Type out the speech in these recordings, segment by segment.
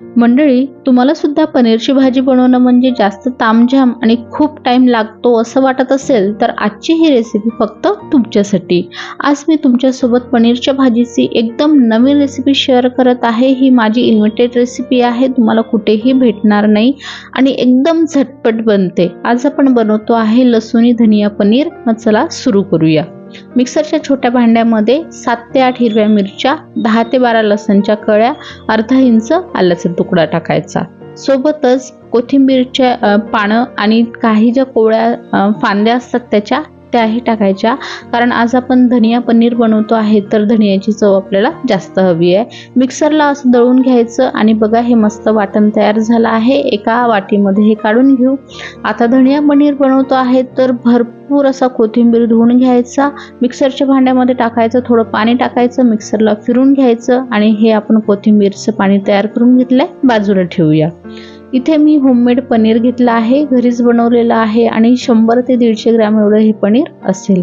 मंडळी तुम्हाला सुद्धा पनीरची भाजी बनवणं म्हणजे जास्त तामझाम आणि खूप टाईम लागतो असं वाटत असेल तर आजची ही रेसिपी फक्त तुमच्यासाठी. आज मी तुमच्यासोबत पनीरच्या भाजीची एकदम नवीन रेसिपी शेअर करत आहे. ही माझी इन्व्हिटेड रेसिपी आहे. तुम्हाला कुठेही भेटणार नाही आणि एकदम झटपट बनते. आज आपण बनवतो आहे लसूणी धनिया पनीर. मग चला सुरू करूया. मिक्सरच्या छोट्या भांड्यामध्ये सात ते आठ हिरव्या मिरच्या दहा ते बारा लसणच्या कळ्या अर्धा इंच आल्याचा तुकडा टाकायचा. सोबतच कोथिंबीरच्या पानं आणि काही ज्या कोवळ्या फांद्या असतात त्याच्या त्याही टाकायच्या. कारण आज आपण धनिया पनीर बनवतो आहे तर धनियाची चव आपल्याला जास्त हवी आहे. मिक्सरला असं दळून घ्यायचं आणि बघा हे मस्त वाटण तयार झालं आहे. एका वाटीमध्ये हे काढून घेऊ. आता धनिया पनीर बनवतो आहे तर भरपूर असा कोथिंबीर धुवून घ्यायचा. मिक्सरच्या भांड्यामध्ये टाकायचं थोडं पाणी टाकायचं मिक्सरला फिरून घ्यायचं आणि हे आपण कोथिंबीरचं पाणी तयार करून घेतलंय. बाजूला ठेवूया. इथे मी होममेड पनीर घेतलं आहे घरीच बनवलेलं आहे आणि शंभर ते दीडशे ग्रॅम एवढं हे पनीर असेल.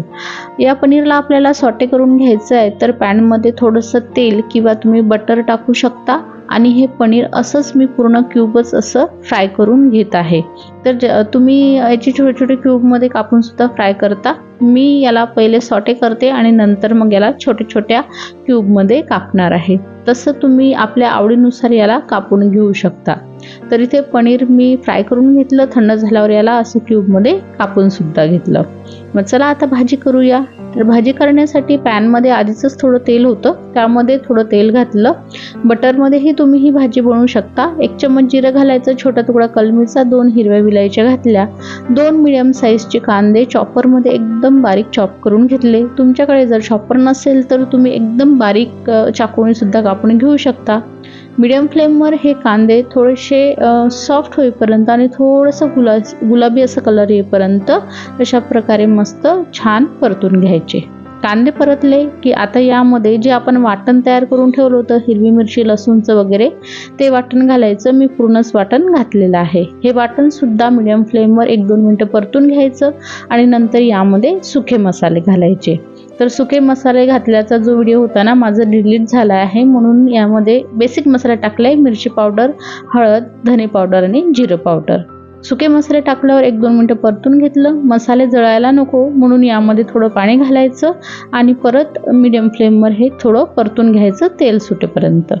या पनीरला आपल्याला सॉटे करून घ्यायचं आहे तर पॅनमध्ये थोडंसं तेल किंवा तुम्ही बटर टाकू शकता आणि हे पनीर असंच मी पूर्ण क्यूबच असं फ्राय करून घेत आहे. तर ज तुम्ही याची छोटे छोटे क्यूबमध्ये कापून सुद्धा फ्राय करता. मी याला पहिले सॉटे करते आणि नंतर मग याला छोट्या छोट्या क्यूबमध्ये कापणार आहे. तसं तुम्ही आपल्या आवडीनुसार याला कापून घेऊ शकता. तर इथे पनीर मी फ्राय करून घेतलं थंड झाल्यावर याला असं क्यूबमध्ये कापून सुद्धा घेतलं. मग चला आता भाजी करूया. तर भाजी करण्यासाठी पॅनमध्ये आधीचंच थोडं तेल होतं. त्यामध्ये थोडं तेल घातलं. बटरमध्येही तुम्ही ही भाजी बनवू शकता. एक चम्मच जिरं घालायचं छोटा तुकडा कलमीचा दोन हिरव्या विलायच्या घातल्या. दोन मिडियम साईजचे कांदे चॉपरमध्ये एकदम एकदम बारीक चॉप करून घेतले. तुमच्याकडे जर शॉपर नसेल तर तुम्ही एकदम बारीक चाकूनीसुद्धा कापून घेऊ शकता. मिडियम फ्लेमवर हे कांदे थोडेसे सॉफ्ट होईपर्यंत आणि थोडंसं गुला गुलाबी असं कलर येईपर्यंत अशा प्रकारे मस्त छान परतून घ्यायचे. कांदे परतले की आता यामध्ये जे आपण वाटण तयार करून ठेवलं होतं हिरवी मिरची लसूणचं वगैरे ते वाटण घालायचं. मी पूर्णच वाटण घातलेलं आहे. हे वाटणसुद्धा मिडियम फ्लेमवर एक दोन मिनटं परतून घ्यायचं आणि नंतर यामध्ये सुखे मसाले घालायचे. तर सुके मसाले घातल्याचा जो व्हिडिओ होता ना माझा डिलीट झाला आहे. म्हणून यामध्ये बेसिक मसाला टाकलाय. मिरची पावडर हळद धने पावडर आणि जिरं पावडर सुके मसाले टाकल्यावर एक दोन मिनटं परतून घेतलं. मसाले जळायला नको म्हणून यामध्ये थोडं पाणी घालायचं आणि परत मिडियम फ्लेमवर हे थोडं परतून घ्यायचं तेल सुटेपर्यंत.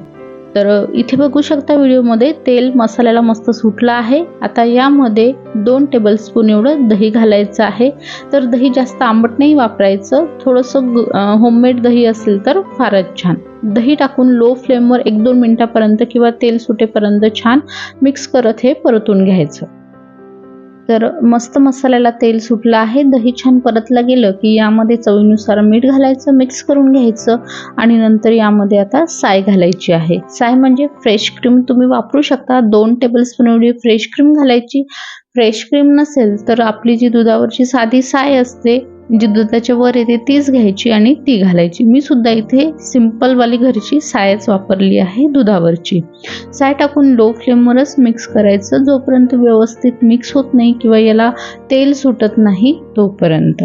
तर इथे बघू शकता व्हिडिओमध्ये तेल मसाल्याला मस्त सुटलं आहे. आता यामध्ये दोन टेबलस्पून एवढं दही घालायचं आहे. तर दही जास्त आंबट नाही वापरायचं. थोडंसं होममेड दही असेल तर फारच छान. दही टाकून लो फ्लेमवर एक दोन मिनटापर्यंत किंवा तेल सुटेपर्यंत छान मिक्स करत हे परतून घ्यायचं. तर मस्त मसाल्याला तेल सुटलं आहे. दही छान परतलं गेलं की यामध्ये चवीनुसार मीठ घालायचं मिक्स करून घ्यायचं आणि नंतर यामध्ये आता साय घालायची आहे. साय म्हणजे फ्रेश क्रीम तुम्ही वापरू शकता. दोन टेबलस्पून एवढी फ्रेश क्रीम घालायची. फ्रेश क्रीम नसेल तर आपली जी दुधावरची साधी साय असते जी दुधाच्या वर येते तीच घ्यायची आणि ती घालायची. मी सुद्धा इथे सिंपलवाली घरची सायच वापरली आहे दुधावरची. साय टाकून लो फ्लेमवरच मिक्स करायचं. जोपर्यंत व्यवस्थित मिक्स होत नाही किंवा याला तेल सुटत नाही तोपर्यंत.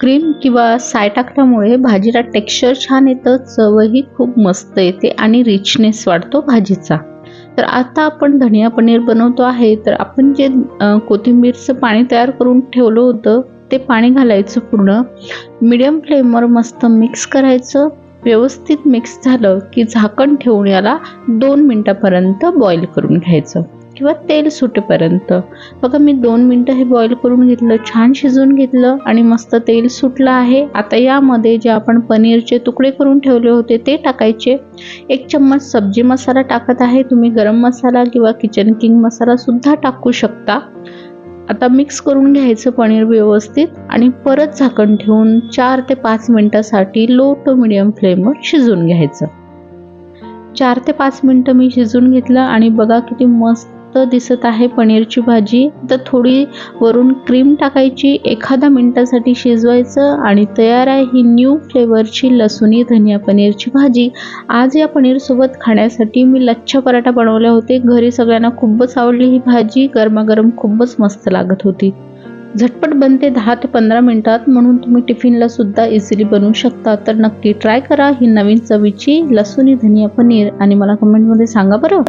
क्रीम किंवा साय टाकल्यामुळे भाजीला टेक्स्चर छान येतं चवही खूप मस्त येते आणि रिचनेस वाढतो भाजीचा. तर आता आपण धनिया पनीर बनवतो आहे. तर आपण जे कोथिंबीरचं पाणी तयार करून ठेवलं होतं ते पाणी घालायचं पूर्ण. मिडियम फ्लेमवर मस्त मिक्स करायचं. व्यवस्थित मिक्स झालं की झाकण ठेवून याला दोन मिनटापर्यंत बॉईल करून घ्यायचं किंवा तेल सुटेपर्यंत. बघा मी दोन मिनटं हे बॉईल करून घेतलं छान शिजून घेतलं आणि मस्त तेल सुटलं आहे. आता यामध्ये जे आपण पनीरचे तुकडे करून ठेवले होते ते टाकायचे. एक चम्मच सब्जी मसाला टाकत आहे. तुम्ही गरम मसाला किंवा किचन किंग मसाला सुद्धा टाकू शकता. आता मिक्स करून घ्यायचं पनीर व्यवस्थित आणि परत झाकण ठेवून चार ते पाच मिनटासाठी लो टू मिडियम फ्लेमवर शिजवून घ्यायचं. चार ते पाच मिनटं मी शिजवून घेतलं आणि बघा किती मस्त दिसत आहे पनीरची भाजी. तर थोडी वरून क्रीम टाकायची. एखादा मिनटासाठी शिजवायचं आणि तयार आहे ही न्यू फ्लेवरची लसुणी धनिया पनीरची भाजी. आज या पनीरसोबत खाण्यासाठी मी लच्छा पराठा बनवले होते. घरी सगळ्यांना खूपच आवडली ही भाजी. गरमागरम खूपच मस्त लागत होती. झटपट बनते दहा ते पंधरा मिनटात. म्हणून तुम्ही टिफिनला सुद्धा इझिली बनवू शकता. तर नक्की ट्राय करा ही नवीन चवीची लसूणी धनिया पनीर. आणि मला कमेंटमध्ये सांगा बरं.